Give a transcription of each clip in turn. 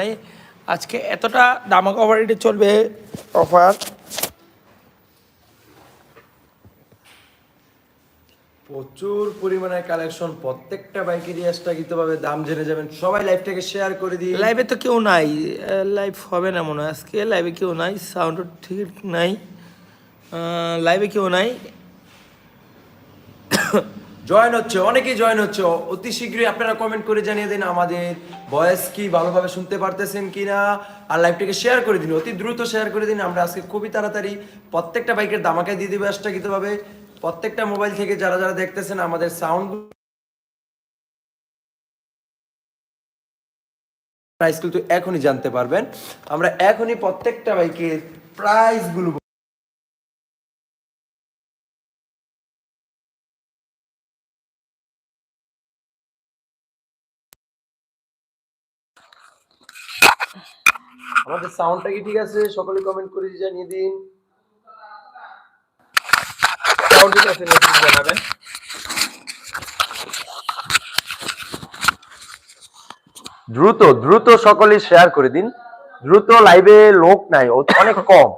নাই। আজকে এতটা দামাক অফার রেটে চলবে অফার প্রচুর পরিমাণে কালেকশন প্রত্যেকটা বাইকেরই পাবে দাম জেনে যাবেন। সবাই লাইভটাকে শেয়ার করে দিই লাইভে তো কেউ নাই। লাইভ হবে না মনে হয়। আজকে লাইভে কেউ নাই সাউন্ড ঠিক নাই। লাইভে কেউ নাই। জয়েন হচ্ছে, অনেকেই জয়েন হচ্ছে। অতি শীঘ্রই আপনারা কমেন্ট করে জানিয়ে দিন আমাদের ভয়েস কি ভালোভাবে শুনতে পারতেছেন কি না আর লাইভটাকে শেয়ার করে দিন, অতি দ্রুত শেয়ার করে দিন। আমরা আজকে খুবই তাড়াতাড়ি প্রত্যেকটা বাইকের দামাকে দিয়ে দিবে আষ্টাকিতভাবে প্রত্যেকটা মোবাইল থেকে যারা যারা দেখতেছেন আমাদের সাউন্ড প্রাইস কিন্তু এখনই জানতে পারবেন। আমরা এখনই প্রত্যেকটা বাইকের প্রাইস আমাদের সাউন্ডটা কি ঠিক আছে? সকলে কমেন্ট করে জানিয়ে দিন। সাউন্ড ঠিক আছে জানাবেন। দ্রুত দ্রুত সকলে শেয়ার করে দিন। দ্রুত লাইভে লোক নাই অনেক কম।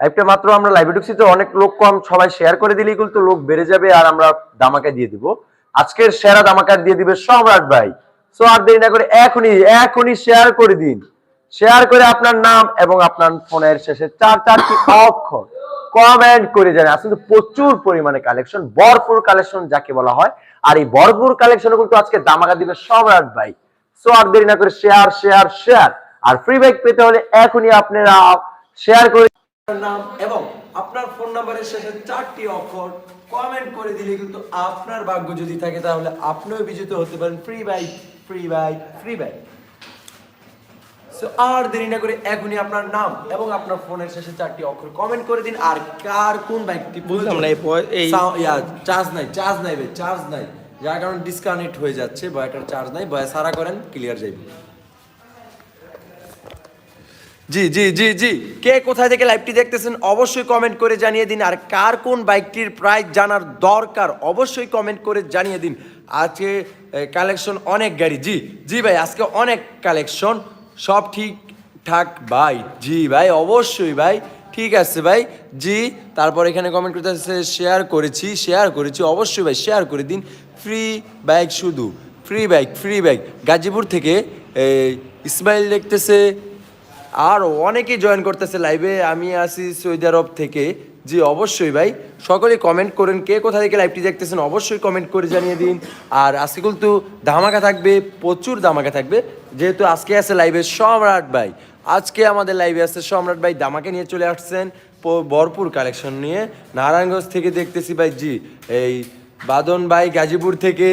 লাইভটা মাত্র আমরা লাইভে ঢুকছি তো অনেক লোক কম, সবাই শেয়ার করে দিলেই কিন্তু লোক বেড়ে যাবে আর আমরা দামাকা দিয়ে দিব। আজকের সেরা দামাকা দিয়ে দিবে সম্রাট ভাই। সো আর দেরি না করে এখনই এখনই শেয়ার করে দিন। শেয়ার করে আপনার নাম এবং আপনার ফোনের শেষে চার চারটি অক্ষর কমেন্ট করে যান আসলে প্রচুর পরিমাণে কালেকশন ভরপুর কালেকশন যাকে বলা হয়। আর এই ভরপুর কালেকশন কিন্তু আজকে দামাকা দিবে সম্রাট ভাই। সো আর দেরি না করে শেয়ার শেয়ার শেয়ার আর ফ্রি বাইক পেতে হলে এখনই আপনারা শেয়ার করে নাম এবং আপনার ফোন নাম্বারের শেষে চারটি অক্ষর কমেন্ট করে দিলে কিন্তু আপনার ভাগ্য যদি থাকে তাহলে আপনিও বিজিত হতে পারেন। Free bike free bike free bike so আর দেরি না করে এখনই আপনার নাম এবং আপনার ফোনের শেষে চারটি অক্ষর কমেন্ট করে দিন। আর কার কোন বাইকটি বুঝলাম না, এই চার্জ নাই চার্জ নাই ভাই চার্জ নাই। যার কারণে ডিসকানেক্ট হয়ে যাচ্ছে বয়টার চার্জ নাই। বয় সারা করেন ক্লিয়ার যাইবে। জি জি জি জি। কে কোথায় থেকে লাইভটি দেখতেছেন অবশ্যই কমেন্ট করে জানিয়ে দিন। আর কার কোন বাইকটির প্রাইস জানার দরকার অবশ্যই কমেন্ট করে জানিয়ে দিন। আজকে কালেকশন অনেক গাড়ি। জি জি ভাই আজকে অনেক কালেকশন সব ঠিক ঠাক ভাই? জি ভাই, অবশ্যই ভাই। ঠিক আছে ভাই, জি। তারপর এখানে কমেন্ট করতে শেয়ার করেছি শেয়ার করেছি। অবশ্যই ভাই শেয়ার করে দিন। ফ্রি বাইক শুধু। Free bike free bike Gazipur থেকে ইসমাইল দেখতেছে। আর অনেকেই জয়েন করতেছে লাইভে আমি আসি সৌদি আরব থেকে। জি, অবশ্যই ভাই। সকলেই কমেন্ট করেন কে কোথা থেকে লাইভটি দেখতেছেন, অবশ্যই কমেন্ট করে জানিয়ে দিন। আর আজকে কিন্তু ধামাকা থাকবে, প্রচুর ধামাকা থাকবে। যেহেতু আজকে আছে লাইভে সম্রাট ভাই। আজকে আমাদের লাইভে আছে সম্রাট ভাই দামাকে নিয়ে চলে আসছেন। ভরপুর কালেকশন নিয়ে। নারায়ণগঞ্জ থেকে দেখতেছি ভাই, জি, এই বাদন ভাই, গাজীপুর থেকে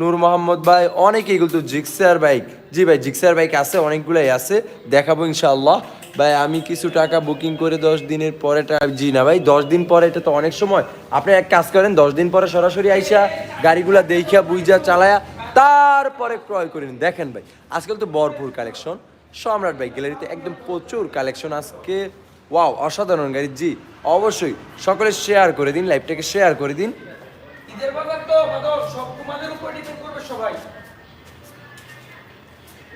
নূর মোহাম্মদ ভাই, অনেকেই কিন্তু জিক্সার বাইক জি ভাই, জিক্সার বাইক আছে? অনেকগুলাই আছে। দেখাবো ইনশাআল্লাহ। ভাই, আমি কিছু টাকা বুকিং করে দশ দিনের পরেটা জি না ভাই, দশ দিন পরে এটা তো অনেক সময়। আপনি এক কাজ করেন, দশ দিন পরে সরাসরি আইসা গাড়িগুলা দেখিয়া বুঝা চালায়া তারপরে ক্রয় করে নিন। দেখেন ভাই আজকাল তো ভরপুর কালেকশন। সম্রাট ভাই গ্যালারিতে একদম প্রচুর কালেকশন আজকে। ওয়াও অসাধারণ গাড়ি। জি অবশ্যই। সকলে শেয়ার করে দিন লাইভটাকে শেয়ার করে দিন। ঈদের বাজার তো সব তোমাদের উপর ডিপেন্ড করবে সবাই।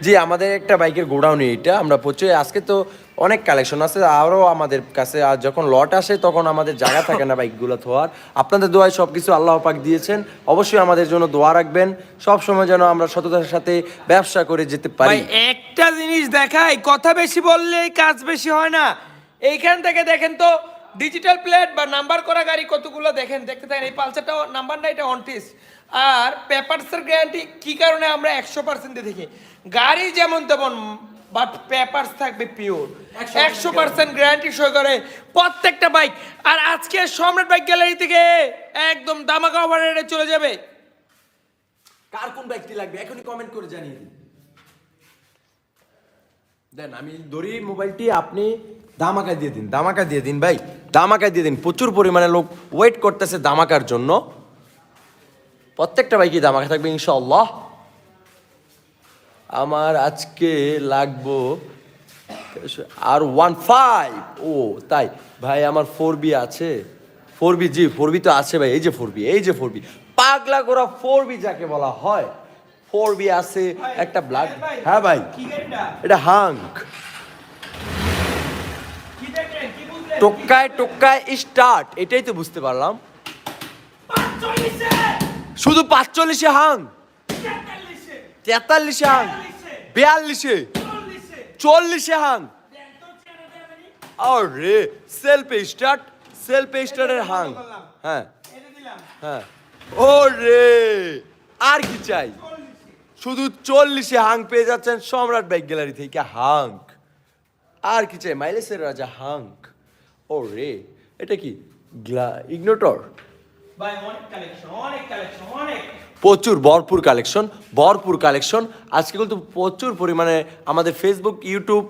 জি আমাদের একটা বাইকের গোডাউন এটা আমরা প্রচুর আজকে তো অনেক কালেকশন আছে, আরও আমাদের কাছে, আর যখন লট আসে তখন আমাদের জায়গা থাকে না বাইকগুলো ধোয়ার। আপনাদের দোয়ায় সব কিছু আল্লাহ পাক দিয়েছেন, অবশ্যই আমাদের জন্য দোয়া রাখবেন। সব সময় যেন আমরা সততার সাথে ব্যবসা করে যেতে পারি। একটা জিনিস দেখাই, কথা বেশি বললে কাজ বেশি হয় না। এইখান থেকে দেখেন তো ডিজিটাল প্লেট বা নাম্বার করা গাড়ি কতগুলো দেখেন? দেখতে থাকেন, এই পালসারটা নাম্বার না, এটা অনটিস আর পেপারসের গ্যারান্টি কি কারণে আমরা একশো পার্সেন্টে দেখি? গাড়ি যেমন তেমন বাট পেপারস থাকবে পিওর একশো পার্সেন্ট গ্যারান্টি সই করে প্রত্যেকটা বাইক আর আজকে সম্রাট বাইক গ্যালারি থেকে একদম দামাকা ওভারে চলে যাবে। কার কোন বাইকটি লাগবে? এখনই কমেন্ট করে জানিয়ে দিন। দেন আমি ধরি মোবাইলটি আপনি দামাকা দিয়ে দিন দামাকা দিয়ে দিন ভাই। দামাকা দিয়ে দিন প্রচুর পরিমাণে লোক ওয়েট করতেছে দামাকার জন্য। প্রত্যেকটা বাইকই দামাকা থাকবে ইনশাআল্লাহ। আমার আজকে লাগবো আর ওয়ান ফাইভ ও তাই। ভাই আমার ফোর বি আছে। Four B G four B তো আছে ভাই এই যে ফোর বি এই যে ফোর বি পাগলা গোরা ফোর বি যাকে বলা হয়। ফোর বি আছে একটা ভাই, হ্যাঁ ভাই। এটা? হাঙ্ক। টোকায় টোকায় স্টার্ট এটাই তো বুঝতে পারলাম। শুধু পাঁচচল্লিশে হাং তেতাল্লিশে তেতাল্লিশে হাং, বিয়াল্লিশে, চল্লিশে চল্লিশে হাং। দেন তো চেনা যাবে নি? আরে সেলফ স্টার্ট সেলফ স্টার্টের হাং। হ্যাঁ। হ্যাঁ। ও রে আর কি চাই? শুধু চল্লিশে হাং পেয়ে যাচ্ছেন সম্রাট বাইক গ্যালারি থেকে হাঙ্ক আর কি চাই? মাইলেসের রাজা হাঙ্ক ও রে এটা কি গ্লা ইগনোটর? ভাই, অনেক কালেকশন অনেক কালেকশন অনেক। প্রচুর ভরপুর কালেকশন ভরপুর কালেকশন আজকে কিন্তু প্রচুর পরিমাণে আমাদের ফেসবুক ইউটিউব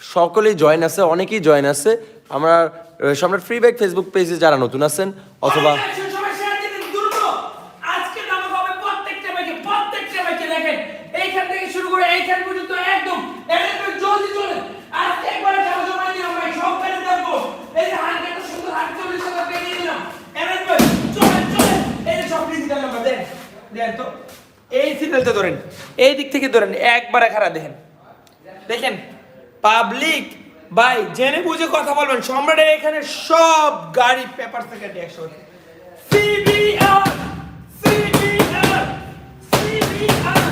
সকলেই জয়েন আছে, অনেকেই জয়েন আছে। আমরা সম্রাট ফ্রি ব্যাক ফেসবুক পেজে যারা নতুন আছেন, অথবা অনেক কালেকশন, সবাই share দিয়ে দিন, দ্রুত। আজকে নামা হবে প্রত্যেকটা বাইকে, প্রত্যেকটা বাইকে দেখেন। এইখান থেকে শুরু করে এইখান পর্যন্ত একদম একদম জলদি চলে আজকে একবারে টাকা জমা দিলাম ভাই সব গাড়ি দেখব এই যে হালকা একটা সুন্দর আটচল্লিশ হাজার টাকা দিয়ে দিলাম এমন ভাই চলেন চলেন এই যে সব ডিজিটাল নাম্বার দেন দেন তো সিগন্যালটা ধরেন। এই দিক থেকে ধরেন একবারে খারাপ দেখেন। দেখেন পাবলিক ভাই জেনে বুঝে কথা বলবেন সম্রাটের এখানে সব গাড়ি পেপার থেকে একশো সিবিআর সিবিআর সিবিআর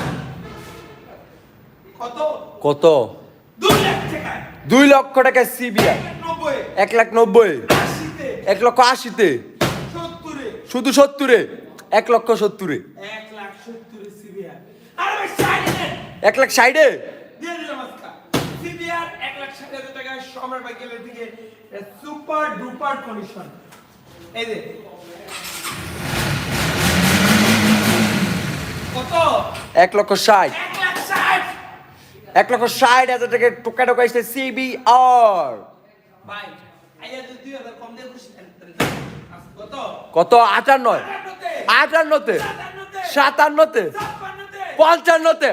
কত? কত? দুই লক্ষ টাকা সিবিআই এক লাখ নব্বই। এক লক্ষ আশিতে। শুধু সত্তরে। এক লক্ষ সত্তরে সিবিআর আর ভাই সাইডে দেন এক লাখ ষাটে? দিয়ে দিলাম আজকে। সিবিআর এক লাখ ষাট হাজার টাকা সম্রাট বাইকেলের থেকে সুপার ডুপার কন্ডিশন। এই যে। কত? এক লক্ষ ষাট। এক লক্ষ ষাট হাজার টাকা টোকা টোকা এসছে সিবিআর। কত? আটান্নয়। আটান্নতে। সাতান্নতে। পঞ্চান্নতে।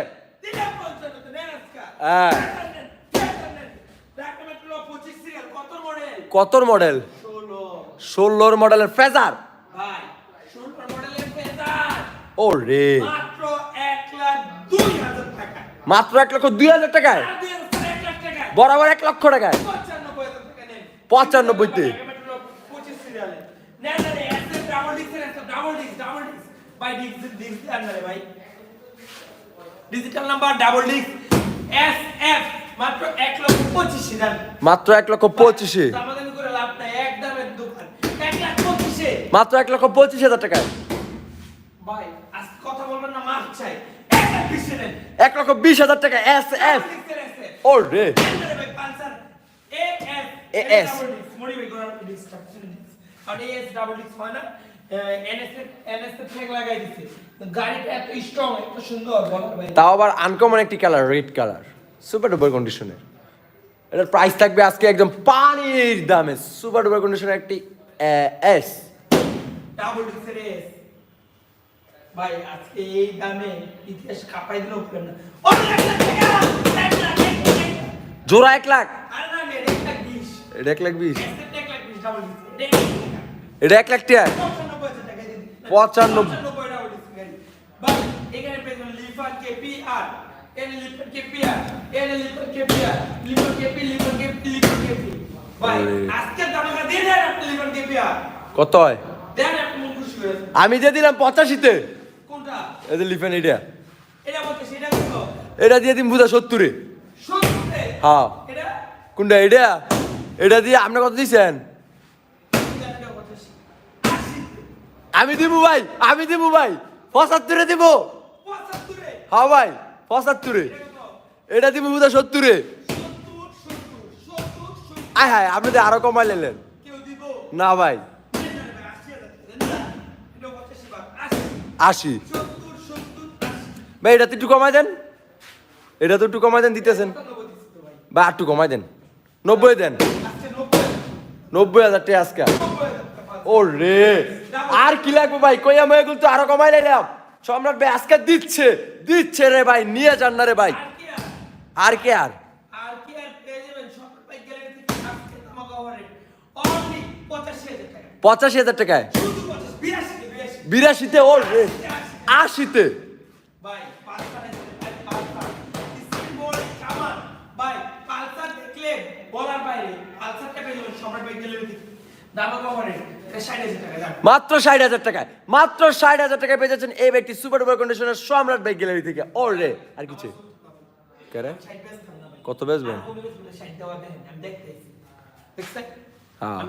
কতর মডেল? ষোলোর মডেলের ফেজার। ও রে মাত্র এক লক্ষ দুই হাজার টাকায়? বরাবর এক লক্ষ টাকায়? পঁচানব্বইতে। Digital number double disc S F মাত্র এক লক্ষ পঁচিশ দেন মাত্র এক লক্ষ পঁচিশে দামাদামি করে লাভ নাই এক দামের দোকান এক লাখ পঁচিশে মাত্র এক লক্ষ পঁচিশ হাজার টাকায় ভাই আজকে কথা বলবেন না মাফ চাই এক লক্ষ বিশ হাজার টাকা এস এফ ও রে AS গাড়িটা এত স্ট্রং এত সুন্দর বলার বাইরে। তাও আবার আনকমন একটি colour red colour super duper কন্ডিশনের এটার প্রাইস থাকবে আজকে একদম পানির দামে। সুপার ডুপার কন্ডিশনের একটি এস ডাবল এস ভাই আজকে এই দামে ইতিহাস কাঁপাই দিলেও না। জোড়া এক লাখ? এটা এক লাখ বিশ। এটা এক লাখ টাকা। পঁচানব্বই। এখানে পেয়ে যাবেন লিফার কেপিআর লিফার কেপিআর এনে লিফার কেপি লিফার কেপি লিফার কেপি ভাই আজকে দামাকা দিয়ে দেন আপনি লিফার কেপিআর কত হয়? দেন আপনি খুশি হয়ে আমি দিয়ে দিলাম পঁচাশিতে। কোনটা? এই যে লিফেন এটা এটা বলতে সেটা কত? এটা দিয়ে দিন বুঝা সত্তরে। সত্তরে? হ্যাঁ। এটা? কোনটা এটা এটা দিয়ে আপনি কত দিয়েছেন এটা পঁচাশি আশি আমি দিব ভাই আমি দিব ভাই। পঁচাত্তরে দিব। হ্যাঁ ভাই পঁচাত্তরে। এটা এটা দিব বুঝা সত্তরে। আয় হায় আপনি তো আরও কমাই নিলেন না ভাই। আশি। ভাই এটা তো একটু কমাই দেন। এটা তো একটু কমাই দেন দিতেছেন। বা একটু কমাই দেন। নব্বই দেন। নব্বই। হাজার টাকা আজকে। ও রে আর কি লাগবে ভাই? কইয়া মেয়ে গুলো তো আরও কমাই লাইলাম। সম্রাট ভাই আজকে দিচ্ছে দিচ্ছে রে ভাই নিয়ে যান না রে ভাই। আর কে আর? পঁচাশি হাজার টাকায়? বিরাশিতে ওর আশিতে? বলার বাইরে। পেয়ে যাবেন সম্রাট ভাই গেলে থেকে ষাট হাজার টাকা মাত্র ষাট হাজার টাকায়। মাত্র ষাট হাজার টাকায় পেয়ে যাচ্ছেন এই ব্যক্তি সুপার ডুপার কন্ডিশনের সম্রাট বাইক গ্যালারি থেকে। ওর রে? আর কিছু কত বেচবেন? কোনো কিছু না, ষাট দেওয়া দেখেন আমি দেখতেছি। দেখছেন? হ্যাঁ।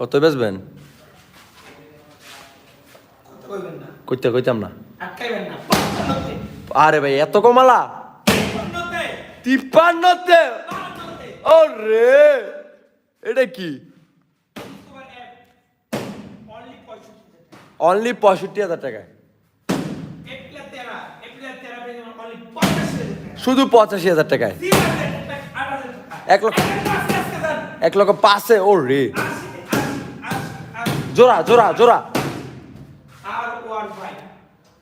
কত বেচবেন? কইবেন কইতে কইতাম না। আরে ভাই এত কমালা? তিপ্পান্নতে। রে এটা কি তোমার অ্যাপ অনলি পঁয়ষট্টি হাজার টাকা অনলি পঁয়ষট্টি হাজার টাকায়। শুধু পঁচাশি হাজার টাকায়। এক লক্ষ- এক লক্ষ পাঁচে ও রে জোড়া জোড়া জোড়া।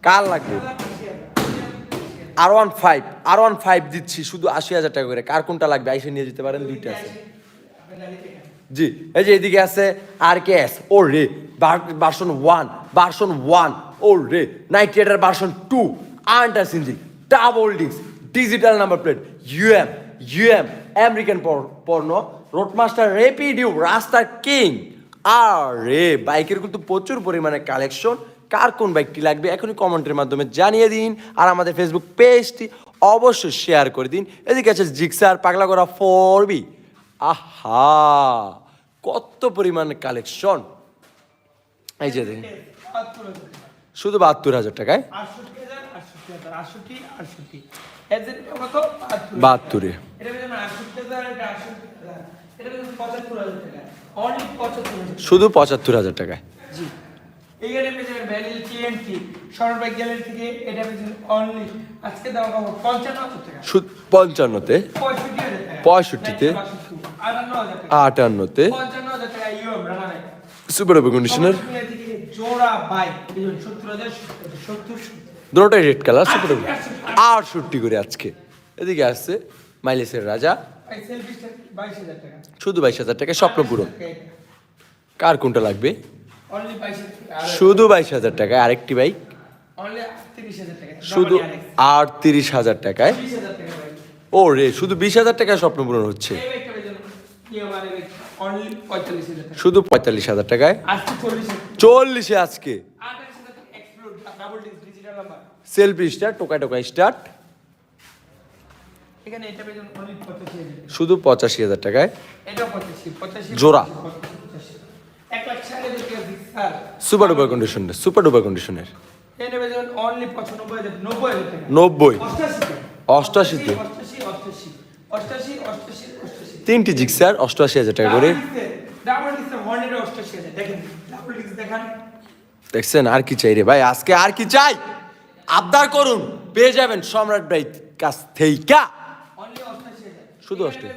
কার লাগবে? আর ওয়ান ফাইভ আর ওয়ান ফাইভ দিচ্ছি শুধু আশি হাজার টাকা করে। কার কোনটা লাগবে? আইসে নিয়ে যেতে পারেন দুইটা আছে। জি এই যে এদিকে আছে আর কে এস ও রে ভার্সন ওয়ান ভার্সন ওয়ান ও রে নাইনটি এইটার ভার্সন টু আন্টার সিঞ্জি double disc digital number plate um um American পর্ণ রোডমাস্টার রেপিডিউ রাস্তার কিং আর রে বাইকের কিন্তু প্রচুর পরিমাণে কালেকশন কার কোন বাইকটি লাগবে এখনই কমেন্টের মাধ্যমে জানিয়ে দিন। আর আমাদের ফেসবুক পেজটি অবশ্যই শেয়ার করে দিন। এদিকে আছে জিক্সার পাগলা করা ফোর বি আহা, কত পরিমাণ কালেকশন এই যে দেখেন। শুধু বাহাত্তর হাজার টাকায়? বাহাত্তর। শুধু পঁচাত্তর হাজার টাকায়। জি। এইখানে পেয়ে যাবেন টিএনটি সরবাই গ্যালারি থেকে এটা পেয়ে অনলি আজকে দাম কম পঞ্চান্ন টাকা। পঞ্চান্নতে? পঁয়ষট্টিতে? আটান্ন আটান্নতে? সুপার কন্ডিশনার জোড়া বাইক সত্তর হাজার সত্তর সত্তর দুটোটাই রেড কালার সুপার ওপর আটষট্টি করে আজকে। এদিকে আসছে মাইলেসের রাজা। সেলফিসটা বাইশ হাজার টাকা। শুধু বাইশ হাজার টাকায় স্বপ্ন পূরণ। কার কোনটা লাগবে? শুধু বাইশ হাজার টাকায় আরেকটি বাইক? অনলি তিরিশ হাজার শুধু আটত্রিশ হাজার টাকায়? টাকা ও রে শুধু বিশ হাজার টাকায় স্বপ্ন পূরণ হচ্ছে। টাকা। শুধু পঁয়তাল্লিশ হাজার টাকায়? চল্লিশ আজকে? টাকা সেলফি স্টার্ট টোকায় টোকায় স্টার্ট শুধু পঁচাশি হাজার টাকায়? জোড়া। টাকা সুপার ডুপার কন্ডিশনের সুপার ডুপার কন্ডিশনের নব্বই টাকা। অষ্টাশিতে। অষ্টাশিতে। অষ্টাশি অষ্টাশি অষ্টাশি অষ্টাশি অষ্টাশি তিনটি জিক্সার অষ্টআশি হাজার টাকা করে। দেখছেন আর কি চাই রে ভাই, আজকে আর কি চাই? আবদার করুন, পেয়ে যাবেন সম্রাট ভাই কাছ হাজার শুধু থেকে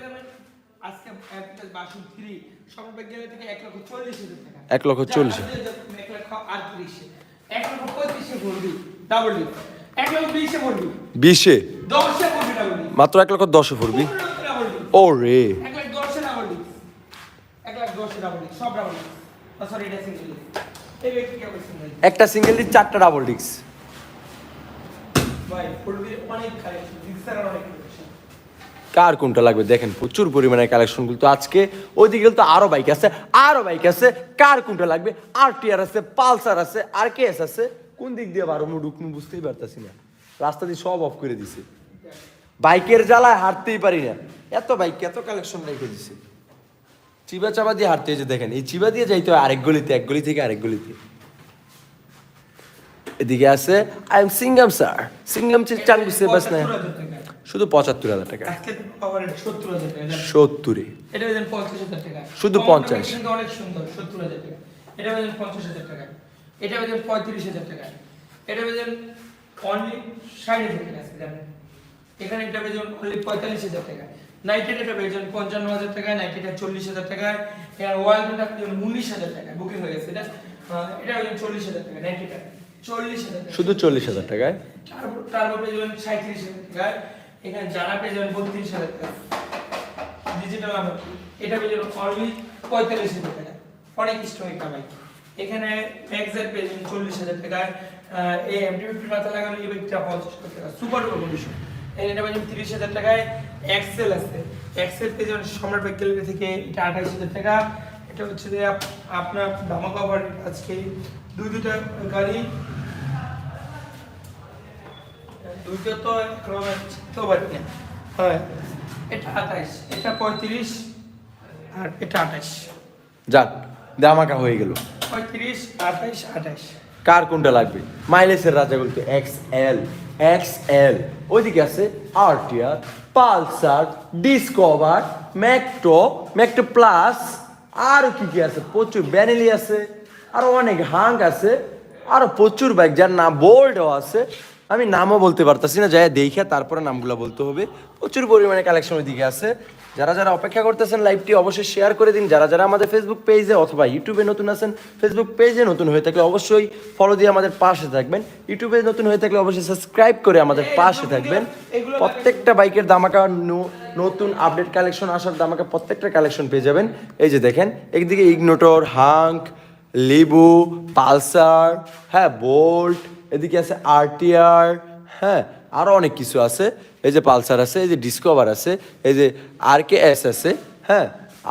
এক লক্ষ চল্লিশ ভরবি বিশে ভরবি মাত্র এক লক্ষ দশে ডিস্ক ও রে এক লাখ দশে ডাবল ডিস্ক এক লাখ দশে ডাবল ডিস্ক সব ডাবল ডিস্ক সরি এটা সিঙ্গেল এই ব্যক্তি কে বলছেন একটা সিঙ্গেল দিয়ে চারটা ডাবল ডিক্স ভাই ফুলবির অনেক কালেকশন ডিস্কের অনেক কালেকশন কার কোনটা লাগবে? দেখেন প্রচুর পরিমাণে কালেকশন কিন্তু আজকে। ওইদিকে তো আরও বাইক আছে আরও বাইক আছে। কার কোনটা লাগবে? আর টিআর আছে পালসার আছে আর কে এস আছে। কোন দিক দিয়ে বারো ঢুকনু বুঝতেই পারতাছি না। রাস্তা দিয়ে সব অফ করে দিছে। বাইকের জ্বালায় হাঁটতেই পারি না। এত বাইক এত কালেকশন রেখে দিছে। চিবা চাবা দিয়ে হাঁটতে হয়েছে দেখেন এই চিবা দিয়ে যাইতে হয় আরেক গলিতে এক গলি থেকে আরেক গলিতে। এদিকে আছে I am Singham sir Singham চাঙ্গু সে বাস না শুধু পঁচাত্তর হাজার টাকা। সত্তর শুধু কমটা 50 কিন্তু অনেক সুন্দর সত্তর হাজার টাকা। এটা বেতন পঞ্চাশ এটা বেতন পঁয়ত্রিশ হাজার টাকা। এটা বেতন অনলি ষাট হাজার টাকা এখানে এটা বেতন অনলি পঁয়তাল্লিশ হাজার টাকা। নাইটেড এটা পঞ্চান্ন হাজার টাকা নাইটেড চল্লিশ হাজার টাকা এর ওয়ালটা উনিশ হাজার টাকা বুকিং হয়ে গেছে এটা এটা বেতন চল্লিশ হাজার টাকা চল্লিশ হাজার শুধু চল্লিশ হাজার টাকায়? তারপর তারপর পেয়ে যাবেন সাঁত্রিশ হাজার এখানে জানা পেয়ে যাবেন বত্রিশ হাজার টাকা। ডিজিটাল আমার এটা পেয়ে যাবেন অনলি পঁয়তাল্লিশ হাজার টাকা। অনেক স্ট্রং কামাই। এখানে ম্যাক্সের পেয়ে যাবেন চল্লিশ হাজার টাকা এই এমটি ফিফটি মাথা লাগানো এই পঞ্চাশ হাজার টাকা সুপার কন্ডিশন এটা পেয়ে যাবেন তিরিশ হাজার টাকায় এক্সেল আছে। এক্সেল পেজে সম্রাট বাইক গ্যালারি থেকে এটা আঠাইশ হাজার টাকা এটা হচ্ছে যে আপ- আপনার দামা কভার আজকে। দুই দুটা গাড়ি। দুইটা তো একরকম তো পারি না। হয়। এটা আঠাইশ এটা পঁয়ত্রিশ আর এটা আঠাইশ যাক দামাকা হয়ে গেল। পঁয়ত্রিশ আঠাইশ আঠাইশ কার কোনটা লাগবে? মাইলেজের রাজা বলতে এক্স এল এক্স এল ওইদিকে আছে আরটিআর পালসার, ডিসকভার, ম্যাকটো ম্যাকটো প্লাস। আর কি কি আছে? প্রচুর ব্যানেলি আছে। আরও অনেক হাঙ্ক আছে। আরও প্রচুর বাইক যার নাম বোল্ডও আছে। আমি নামও বলতে পারতাছি না যাই দেখে তারপরে নামগুলো বলতে হবে। প্রচুর পরিমাণে কালেকশন ওইদিকে আছে। যারা যারা অপেক্ষা করতেছেন লাইভটি অবশ্যই শেয়ার করে দিন। যারা যারা আমাদের ফেসবুক পেজে অথবা ইউটিউবে নতুন আছেন ফেসবুক পেজে নতুন হয়ে থাকলে অবশ্যই ফলো দিয়ে আমাদের পাশে থাকবেন। ইউটিউবে নতুন হয়ে থাকলে অবশ্যই সাবস্ক্রাইব করে আমাদের পাশে থাকবেন। প্রত্যেকটা বাইকের দামাকা নতুন আপডেট কালেকশন আসার দামাকা প্রত্যেকটা কালেকশন পেয়ে যাবেন। এই যে দেখেন একদিকে ইগনোটর হাঙ্ক লিবু পালসার হ্যাঁ বোল্ট এদিকে আছে আরটিআর হ্যাঁ আরও অনেক কিছু আছে। এই যে পালসার আছে এই যে ডিসকভার আছে এই যে আর কে এস আছে হ্যাঁ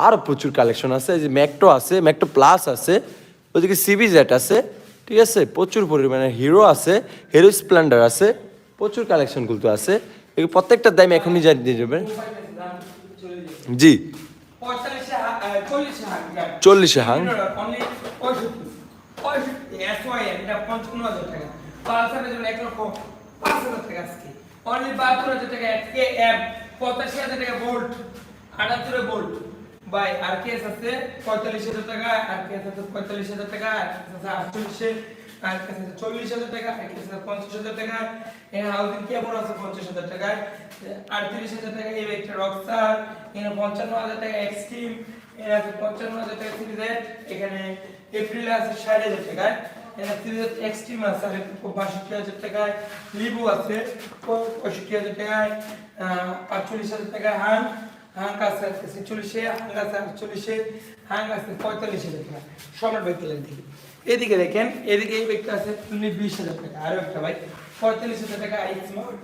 আরও প্রচুর কালেকশন আছে। এই যে ম্যাকটো আছে ম্যাকটো প্লাস আছে ওইদিকে সিবি জেট আছে ঠিক আছে? প্রচুর পরিমাণে হিরো আছে হিরো স্প্লেন্ডার আছে প্রচুর কালেকশন কিন্তু আছে। প্রত্যেকটার দাম এখনই জানিয়ে যাবেন। জি। চল্লিশে হাং টাকা পালসারের জন্য এক লক্ষ পাঁচ হাজার টাকা আজকে। অনলি বাহাত্তর হাজার টাকা কে এম, পঁচাশি হাজার টাকা volt আটাত্তরে volt by R K S আছে? পঁয়তাল্লিশ হাজার টাকা, আর কে এস আছে পঁয়তাল্লিশ হাজার টাকা, আর কে এস আছে আটচল্লিশে, আর কে আছে চল্লিশ হাজার টাকা, আর কে আছে পঞ্চাশ হাজার টাকা। এখানে হাউজিং কেমন আছে? পঞ্চাশ হাজার টাকায় আটত্রিশ হাজার টাকা এই একটা রকস্টার এখানে পঞ্চান্ন হাজার টাকা এক্সট্রিম এখানে আছে পঞ্চান্ন হাজার টাকা সিরিজের এখানে এপ্রিলে আছে ষাট হাজার এখানে সিরিজের এক্সট্রিম আছে আর বাষট্টি হাজার টাকায় লিবু আছে পঁয়ষট্টি হাজার টাকায় আহ, আটচল্লিশ হাজার টাকায় হাং হাং আছে ছেচল্লিশে হাং আছে আটচল্লিশে হাং আছে পঁয়তাল্লিশ হাজার টাকা সম্রাট বাইকেলের দিকে এদিকে দেখেন এদিকে এই বাইকটা আছে বিশ হাজার টাকা। আরও একটা বাইক পঁয়তাল্লিশ হাজার টাকা আই স্মার্ট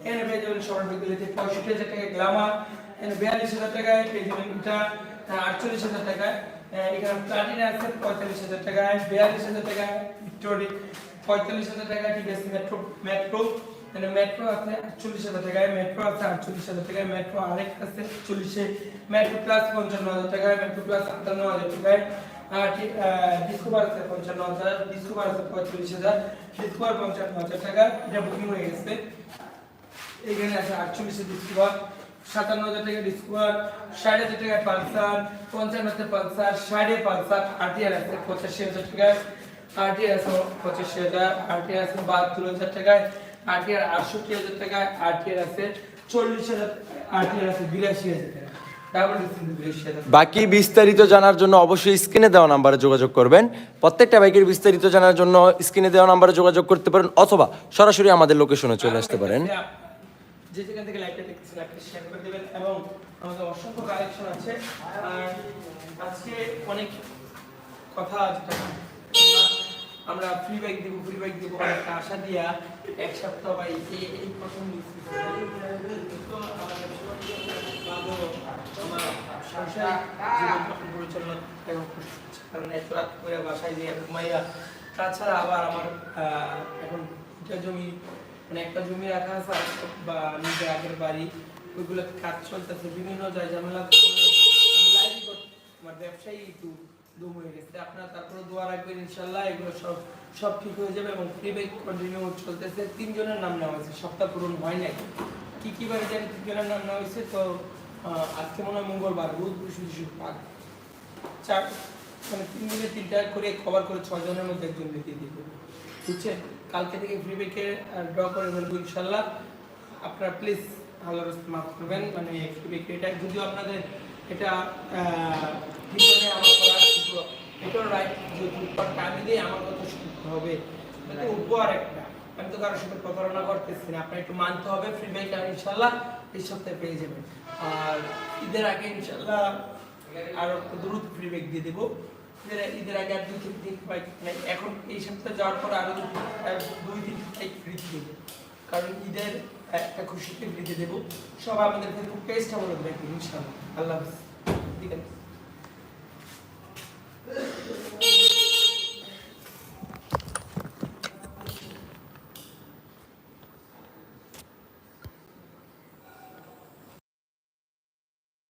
এখানে পেয়ে যাবেন সবার বিকেলেতে পঁয়ষট্টি হাজার টাকা গ্লামার এখানে বিয়াল্লিশ হাজার টাকায় পেয়ে যাবেন আটচল্লিশ হাজার টাকায় এখানে প্লাটিনা আছে পঁয়তাল্লিশ হাজার টাকায় বিয়াল্লিশ হাজার টাকায় ভিক্টোরি পঁয়তাল্লিশ হাজার টাকায় ঠিক আছে মেট্রো মেট্রো এখানে মেট্রো আছে আটচল্লিশ হাজার টাকায় মেট্রো আছে আটচল্লিশ হাজার মেট্রো আরেক আছে চল্লিশে মেট্রো প্লাস পঞ্চান্ন হাজার টাকায় মেট্রো প্লাস আটান্ন হাজার টাকায় ডিসকভার আছে পঞ্চান্ন হাজার ডিসকভার আছে পঁয়তাল্লিশ হাজার ডিসকভার পঞ্চান্ন হাজার টাকা, এটা বুকিং হয়ে গেছে। এখানে আছে আটচল্লিশে ডিসকভার সাতান্ন হাজার টাকা ডিসকভার ষাট হাজার টাকা পালসার পঞ্চান্নতে পালসার ষাটে পালসার আরটিআর আছে পঁচাশি হাজার টাকায় আরটিআর আছে পঁচাশি হাজার আরটিআর আছে বাহাত্তর হাজার টাকায় আরটিআর আটষট্টি হাজার টাকায় আরটিআর আছে চল্লিশ হাজার আরটিআর আছে বিরাশি হাজার টাকা। হাজার বাকি বিস্তারিত জানার জন্য অবশ্যই স্ক্রিনে দেওয়া নাম্বারে যোগাযোগ করবেন। প্রত্যেকটা বাইকের বিস্তারিত জানার জন্য স্ক্রিনে দেওয়া নাম্বারে যোগাযোগ করতে পারেন অথবা সরাসরি আমাদের লোকেশনে চলে আসতে পারেন। যে যেখান থেকে লাইভটা দেখতেছেন লাইভটা শেয়ার করে দেবেন এবং আমাদের অসংখ্য কালেকশন আছে। আর আজকে অনেক কথা আমরা- ফ্রি বাইক দেবো ফ্রি বাইক দেবো অনেকটা আশা দিয়া এক সপ্তাহ বা এই প্রথম তাছাড়া আবার আমার এখন জমি মানে একটা জমি রাখা আছে বা নিজের আগের বাড়ি ওইগুলো কাজ চলতেছে, বিভিন্ন যায় ঝামেলা করতে আমার ব্যবসায়ী একটু দুম হয়ে গেছে। আপনারা তারপরে দোয়া রাখবেন ইনশাল্লাহ এগুলো সব সব ঠিক হয়ে যাবে এবং প্রিবেক কন্টিনিউ চলতেছে। তিনজনের নাম নেওয়া হয়েছে, সপ্তাহ পূরণ হয় নাই। কি কি বারে জানি তিনজনের নাম নেওয়া হয়েছে, তো আজকে মনে হয় মঙ্গলবার বুধ বৃহস্পতি শুক্রবার চার মানে তিন দিনে তিনটা করে, কভার করে ছজনের মধ্যে একজন দিয়ে দিব। বুঝছেন? কালকে থেকে ফ্রি বেকে ড্র করে ফেলব ইনশাল্লাহ। আপনারা প্লিজ ভালো মাফ করবেন মানে ফ্রি বেকে এটা যদিও আপনাদের এটা রাইট আমার হবে। এটা উপহার একটা। আমি তো কারোর সাথে প্রতারণা করতেছি না একটু মানতে হবে ফ্রি বেক আর ইনশাল্লাহ এই সপ্তাহে পেয়ে যাবেন। আর ঈদের আগে ইনশাল্লাহ আরও দ্রুত ফ্রি ব্যাক দিয়ে দেবো। ঈদের ঈদের আগে আর দুই তিন দিন বাইক মানে এখন এই সপ্তাহে যাওয়ার পর আরও দু- আর দুই তিন বাইক বৃদ্ধি দেবো। কারণ ঈদের একটা খুশিতে বৃদ্ধি দেবো। সব আমাদের ফেসবুক পেজটা বলে ইনশাআল্লাহ। আল্লাহ হাফিজ। ঠিক আছে?